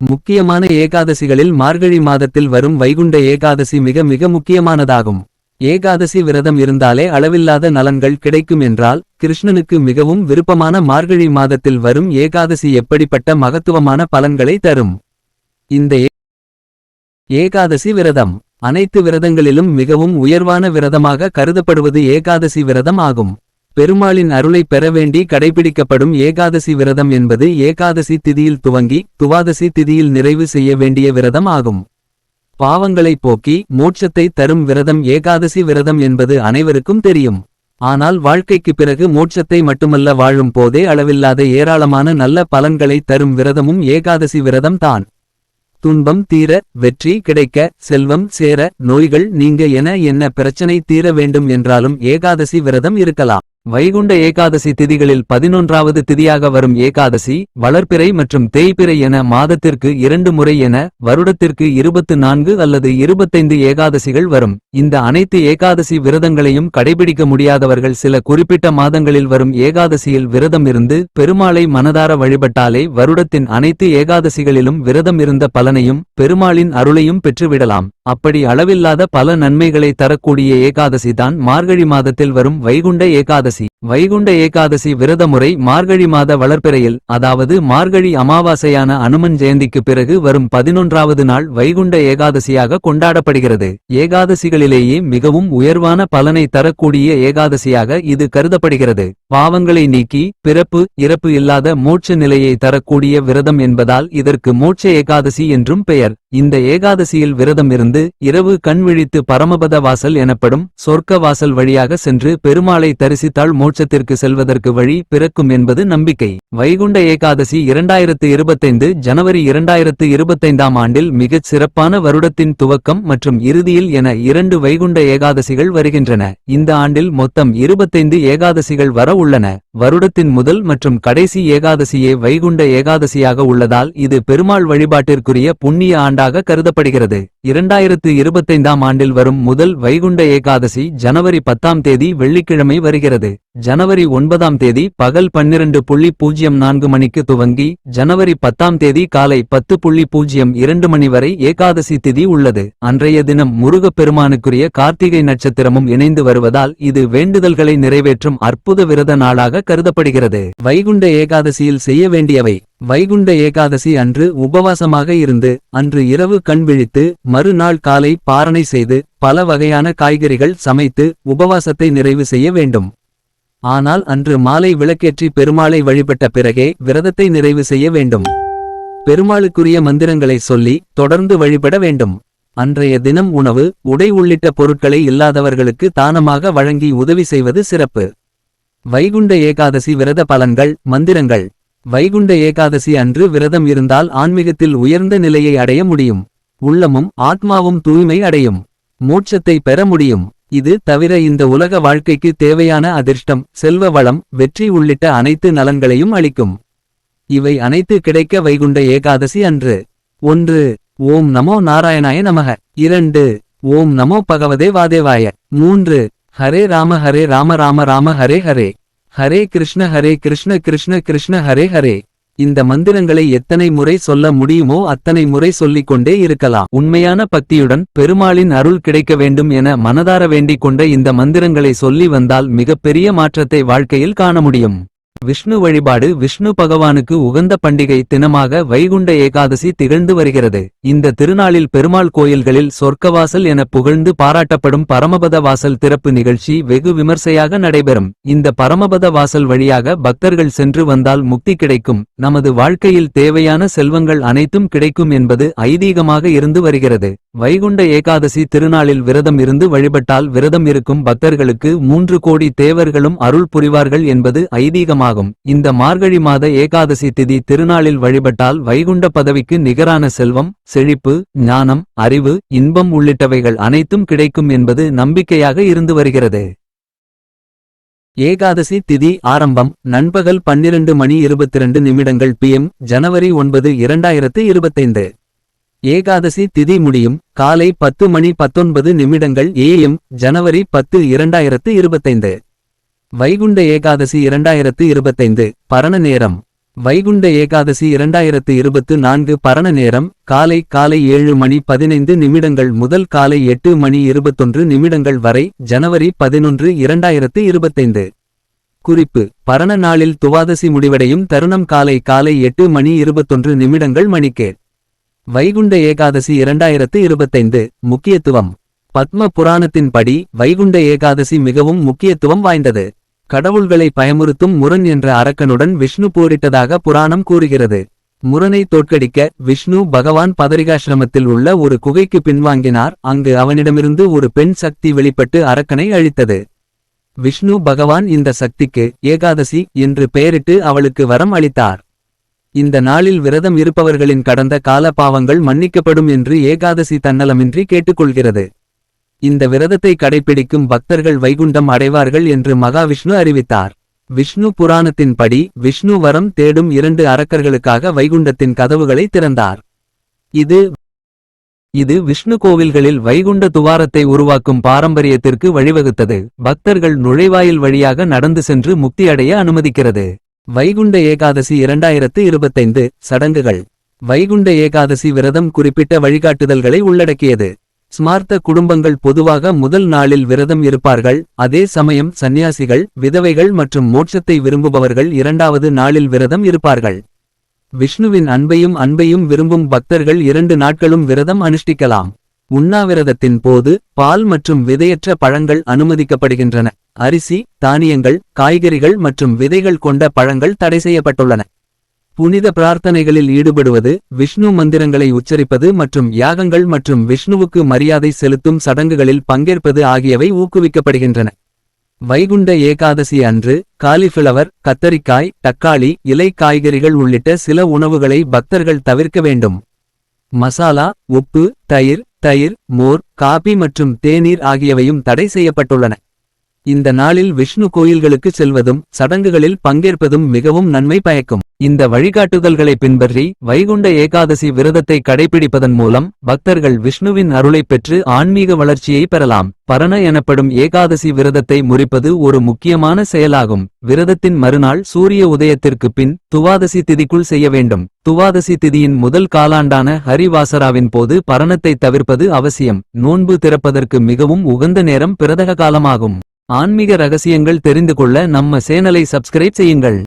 முக்கியமான ஏகாதசிகளில் மார்கழி மாதத்தில் வரும் வைகுண்ட ஏகாதசி மிக மிக முக்கியமானதாகும். ஏகாதசி விரதம் இருந்தாலே அளவில்லாத நலன்கள் கிடைக்கும் என்றால் கிருஷ்ணனுக்கு மிகவும் விருப்பமான மார்கழி மாதத்தில் வரும் ஏகாதசி எப்படிப்பட்ட மகத்துவமான பலன்களை தரும்? இந்த ஏகாதசி விரதம் அனைத்து விரதங்களிலும் மிகவும் உயர்வான விரதமாக கருதப்படுவது ஏகாதசி விரதம் ஆகும். பெருமாளின் அருளை பெற வேண்டி கடைபிடிக்கப்படும் ஏகாதசி விரதம் என்பது ஏகாதசி திதியில் துவங்கி துவாதசி திதியில் நிறைவு செய்ய வேண்டிய விரதம் ஆகும். பாவங்களைப் போக்கி மோட்சத்தை தரும் விரதம் ஏகாதசி விரதம் என்பது அனைவருக்கும் தெரியும். ஆனால் வாழ்க்கைக்கு பிறகு மோட்சத்தை மட்டுமல்ல வாழும் போதே அளவில்லாத ஏராளமான நல்ல பலன்களை தரும் விரதமும் ஏகாதசி விரதம் தான். துன்பம் தீர வெற்றி கிடைக்க செல்வம் சேர நோய்கள் நீங்க என என்ன பிரச்சனை தீர வேண்டும் என்றாலும் ஏகாதசி விரதம் இருக்கலாம். வைகுண்ட ஏகாதசி திதிகளில் பதினொன்றாவது திதியாக வரும் ஏகாதசி வளர்ப்பிறை மற்றும் தேய்பிறை என மாதத்திற்கு இரண்டு முறை என வருடத்திற்கு இருபத்து நான்கு அல்லது இருபத்தைந்து ஏகாதசிகள் வரும். இந்த அனைத்து ஏகாதசி விரதங்களையும் கடைபிடிக்க முடியாதவர்கள் சில குறிப்பிட்ட மாதங்களில் வரும் ஏகாதசியில் விரதம் இருந்து பெருமாளை மனதார வழிபட்டாலே வருடத்தின் அனைத்து ஏகாதசிகளிலும் விரதம் இருந்த பலனையும் பெருமாளின் அருளையும் பெற்றுவிடலாம். அப்படி அளவில்லாத பல நன்மைகளை தரக்கூடிய ஏகாதசி தான் மார்கழி மாதத்தில் வரும் வைகுண்ட ஏகாதசி. வைகுண்ட ஏகாதசி விரத முறை மார்கழி மாத வளர்ப்பிறையில் அதாவது மார்கழி அமாவாசையான அனுமன் ஜெயந்திக்கு பிறகு வரும் பதினொன்றாவது நாள் வைகுண்ட ஏகாதசியாக கொண்டாடப்படுகிறது. ஏகாதசிகளிலேயே மிகவும் உயர்வான பலனை தரக்கூடிய ஏகாதசியாக இது கருதப்படுகிறது. பாவங்களை நீக்கி பிறப்பு இறப்பு இல்லாத மோட்ச நிலையை தரக்கூடிய விரதம் என்பதால் இதற்கு மோட்ச ஏகாதசி என்றும் பெயர். இந்த ஏகாதசியில் விரதம் இருந்து இரவு கண் விழித்து பரமபத வாசல் எனப்படும் சொர்க்க வாசல் வழியாக சென்று பெருமாளை தரிசித்தால் மோட்சத்திற்கு செல்வதற்கு வழி பிறக்கும் என்பது நம்பிக்கை. வைகுண்ட ஏகாதசி இரண்டாயிரத்து இருபத்தைந்து ஜனவரி இரண்டாயிரத்து இருபத்தைந்தாம் ஆண்டில் மிகச் சிறப்பான வருடத்தின் துவக்கம் மற்றும் இறுதியில் என இரண்டு வைகுண்ட ஏகாதசிகள் வருகின்றன. இந்த ஆண்டில் மொத்தம் இருபத்தைந்து ஏகாதசிகள் வர உள்ளன. வருடத்தின் முதல் மற்றும் கடைசி ஏகாதசியே வைகுண்ட ஏகாதசியாக உள்ளதால் இது பெருமாள் வழிபாட்டிற்குரிய புண்ணிய ஆண்டா ஆண்டாக கருதப்படுகிறது. இரண்டாயிரத்து இருபத்தைந்தாம் ஆண்டில் வரும் முதல் வைகுண்ட ஏகாதசி ஜனவரி பத்தாம் தேதி வெள்ளிக்கிழமை வருகிறது. ஜனவரி ஒன்பதாம் தேதி பகல் பன்னிரண்டு புள்ளி பூஜ்ஜியம் நான்கு மணிக்கு துவங்கி ஜனவரி பத்தாம் தேதி காலை பத்து புள்ளி பூஜ்ஜியம் இரண்டு மணி வரை ஏகாதசி திதி உள்ளது. அன்றைய தினம் முருகப் பெருமானுக்குரிய கார்த்திகை நட்சத்திரமும் இணைந்து வருவதால் இது வேண்டுதல்களை நிறைவேற்றும் அற்புத விரத நாளாக கருதப்படுகிறது. வைகுண்ட ஏகாதசியில் செய்ய வேண்டியவை வைகுண்ட ஏகாதசி அன்று உபவாசமாக இருந்து அன்று இரவு கண் விழித்து மறுநாள் காலை பாரணை செய்து பல வகையான காய்கறிகள் சமைத்து உபவாசத்தை நிறைவு செய்ய வேண்டும். ஆனால் அன்று மாலை விளக்கேற்றி பெருமாளை வழிபட்ட பிறகே விரதத்தை நிறைவு செய்ய வேண்டும். பெருமாளுக்குரிய மந்திரங்களை சொல்லி தொடர்ந்து வழிபட வேண்டும். அன்றைய தினம் உணவு உடை உள்ளிட்ட பொருட்களை இல்லாதவர்களுக்கு தானமாக வழங்கி உதவி செய்வது சிறப்பு. வைகுண்ட ஏகாதசி விரத பலன்கள் மந்திரங்கள். வைகுண்ட ஏகாதசி அன்று விரதம் இருந்தால் ஆன்மீகத்தில் உயர்ந்த நிலையை அடைய முடியும். உள்ளமும் ஆத்மாவும் தூய்மை அடையும். மோட்சத்தை பெற முடியும். இது தவிர இந்த உலக வாழ்க்கைக்கு தேவையான அதிர்ஷ்டம் செல்வ வளம் வெற்றி உள்ளிட்ட அனைத்து நலன்களையும் அளிக்கும். இவை அனைத்து கிடைக்க வைகுண்ட ஏகாதசி அன்று. ஒன்று ஓம் நமோ நாராயணாய நமக. இரண்டு ஓம் நமோ பகவதே வாதேவாய. மூன்று ஹரே ராம ஹரே ராம ராம ராம ஹரே ஹரே. ஹரே கிருஷ்ண ஹரே கிருஷ்ண கிருஷ்ண கிருஷ்ண ஹரே ஹரே. இந்த மந்திரங்களை எத்தனை முறை சொல்ல முடியுமோ அத்தனை முறை சொல்லிக் கொண்டே இருக்கலாம். உண்மையான பக்தியுடன் பெருமாளின் அருள் கிடைக்க வேண்டும் என மனதார வேண்டிக் கொண்ட இந்த மந்திரங்களை சொல்லி வந்தால் மிகப்பெரிய மாற்றத்தை வாழ்க்கையில் காண முடியும். விஷ்ணு வழிபாடு விஷ்ணு பகவானுக்கு உகந்த பண்டிகை தினமாக வைகுண்ட ஏகாதசி திகழ்ந்து வருகிறது. இந்த திருநாளில் பெருமாள் கோயில்களில் சொர்க்கவாசல் என புகழ்ந்து பாராட்டப்படும் பரமபத வாசல் திறப்பு நிகழ்ச்சி வெகு விமர்சையாக நடைபெறும். இந்த பரமபத வாசல் வழியாக பக்தர்கள் சென்று வந்தால் முக்தி கிடைக்கும். நமது வாழ்க்கையில் தேவையான செல்வங்கள் அனைத்தும் கிடைக்கும் என்பது ஐதீகமாக இருந்து வருகிறது. வைகுண்ட ஏகாதசி திருநாளில் விரதம் இருந்து வழிபட்டால் விரதம் இருக்கும் பக்தர்களுக்கு மூன்று கோடி தேவர்களும் அருள் புரிவார்கள் என்பது ஐதீகமாக ஐதீகமாகும் இந்த மார்கழி மாத ஏகாதசி திதி திருநாளில் வழிபட்டால் வைகுண்ட பதவிக்கு நிகரான செல்வம் செழிப்பு ஞானம் அறிவு இன்பம் உள்ளிட்டவைகள் அனைத்தும் கிடைக்கும் என்பது நம்பிக்கையாக இருந்து வருகிறது. ஏகாதசி திதி ஆரம்பம் நண்பகல் பன்னிரண்டு மணி இருபத்திரண்டு நிமிடங்கள் பிஎம் ஜனவரி ஒன்பது இரண்டாயிரத்து இருபத்தைந்து. ஏகாதசி திதி முடியும் காலை பத்து மணி பத்தொன்பது நிமிடங்கள் ஏஎம் ஜனவரி பத்து இரண்டாயிரத்து இருபத்தைந்து. வைகுண்ட ஏகாதசி இரண்டாயிரத்து இருபத்தைந்து பரண நேரம். வைகுண்ட ஏகாதசி இரண்டாயிரத்து இருபத்து நான்கு பரண நேரம் காலை காலை ஏழு மணி பதினைந்து நிமிடங்கள் முதல் காலை எட்டு மணி இருபத்தொன்று நிமிடங்கள் வரை ஜனவரி பதினொன்று இரண்டாயிரத்து இருபத்தைந்து. குறிப்பு பரண நாளில் துவாதசி முடிவடையும் தருணம் காலை காலை எட்டு மணி இருபத்தொன்று நிமிடங்கள் மணிக்கே. வைகுண்ட ஏகாதசி இரண்டாயிரத்து இருபத்தைந்து முக்கியத்துவம். பத்ம புராணத்தின்படி வைகுண்ட ஏகாதசி மிகவும் முக்கியத்துவம் வாய்ந்தது. கடவுள்களை பயமுறுத்தும் முரண் என்ற அரக்கனுடன் விஷ்ணு போரிட்டதாக புராணம் கூறுகிறது. முரனை தோற்கடிக்க விஷ்ணு பகவான் பதரிகாசிரமத்தில் உள்ள ஒரு குகைக்கு பின்வாங்கினார். அங்கு அவனிடமிருந்து ஒரு பெண் சக்தி வெளிப்பட்டு அரக்கனை அழித்தது. விஷ்ணு பகவான் இந்த சக்திக்கு ஏகாதசி என்று பெயரிட்டு அவளுக்கு வரம் அளித்தார். இந்த நாளில் விரதம் இருப்பவர்களின் கடந்த கால பாவங்கள் மன்னிக்கப்படும் என்று ஏகாதசி தன்னலமின்றி கேட்டுக்கொள்கிறது. இந்த விரதத்தை கடைப்பிடிக்கும் பக்தர்கள் வைகுண்டம் அடைவார்கள் என்று மகாவிஷ்ணு அறிவித்தார். விஷ்ணு புராணத்தின்படி விஷ்ணு வரம் தேடும் இரண்டு அரக்கர்களுக்காக வைகுண்டத்தின் கதவுகளை திறந்தார். இது இது விஷ்ணு கோவில்களில் வைகுண்ட துவாரத்தை உருவாக்கும் பாரம்பரியத்திற்கு வழிவகுத்தது. பக்தர்கள் நுழைவாயில் வழியாக நடந்து சென்று முக்தியடைய அனுமதிக்கிறது. வைகுண்ட ஏகாதசி இரண்டாயிரத்து இருபத்தைந்து சடங்குகள். வைகுண்ட ஏகாதசி விரதம் குறிப்பிட்ட வழிகாட்டுதல்களை உள்ளடக்கியது. ஸ்மார்த்த குடும்பங்கள் பொதுவாக முதல் நாளில் விரதம் இருப்பார்கள். அதே சமயம் சந்நியாசிகள் விதவைகள் மற்றும் மோட்சத்தை விரும்புபவர்கள் இரண்டாவது நாளில் விரதம் இருப்பார்கள். விஷ்ணுவின் அன்பையும் அன்பையும் விரும்பும் பக்தர்கள் இரண்டு நாட்களும் விரதம் அனுஷ்டிக்கலாம். உண்ணாவிரதத்தின் போது பால் மற்றும் விதையற்ற பழங்கள் அனுமதிக்கப்படுகின்றன. அரிசி தானியங்கள் காய்கறிகள் மற்றும் விதைகள் கொண்ட பழங்கள் தடை செய்யப்பட்டுள்ளன. புனித பிரார்த்தனைகளில் ஈடுபடுவது விஷ்ணு மந்திரங்களை உச்சரிப்பது மற்றும் யாகங்கள் மற்றும் விஷ்ணுவுக்கு மரியாதை செலுத்தும் சடங்குகளில் பங்கேற்பது ஆகியவை ஊக்குவிக்கப்படுகின்றன. வைகுண்ட ஏகாதசி அன்று காலிஃபிளவர் கத்தரிக்காய் தக்காளி இலை காய்கறிகள் உள்ளிட்ட சில உணவுகளை பக்தர்கள் தவிர்க்க வேண்டும். மசாலா உப்பு தயிர் தயிர் மோர் காபி மற்றும் தேநீர் ஆகியவையும் தடை செய்யப்பட்டுள்ளன. இந்த நாளில் விஷ்ணு கோயில்களுக்கு செல்வதும் சடங்குகளில் பங்கேற்பதும் மிகவும் நன்மை பயக்கும். இந்த வழிகாட்டுதல்களை பின்பற்றி வைகுண்ட ஏகாதசி விரதத்தை கடைபிடிப்பதன் மூலம் பக்தர்கள் விஷ்ணுவின் அருளைப் பெற்று ஆன்மீக வளர்ச்சியை பெறலாம். பரண எனப்படும் ஏகாதசி விரதத்தை முறிப்பது ஒரு முக்கியமான செயலாகும். விரதத்தின் மறுநாள் சூரிய உதயத்திற்கு பின் துவாதசி திதிக்குள் செய்ய வேண்டும். துவாதசி திதியின் முதல் காலாண்டான ஹரிவாசராவின் போது பரணத்தை தவிர்ப்பது அவசியம். நோன்பு திறப்பதற்கு மிகவும் உகந்த நேரம் பிரதக காலமாகும் ஆன்மீக ரகசியங்கள் தெரிந்து கொள்ள நம்ம சேனலை சப்ஸ்கிரைப் செய்யுங்கள்.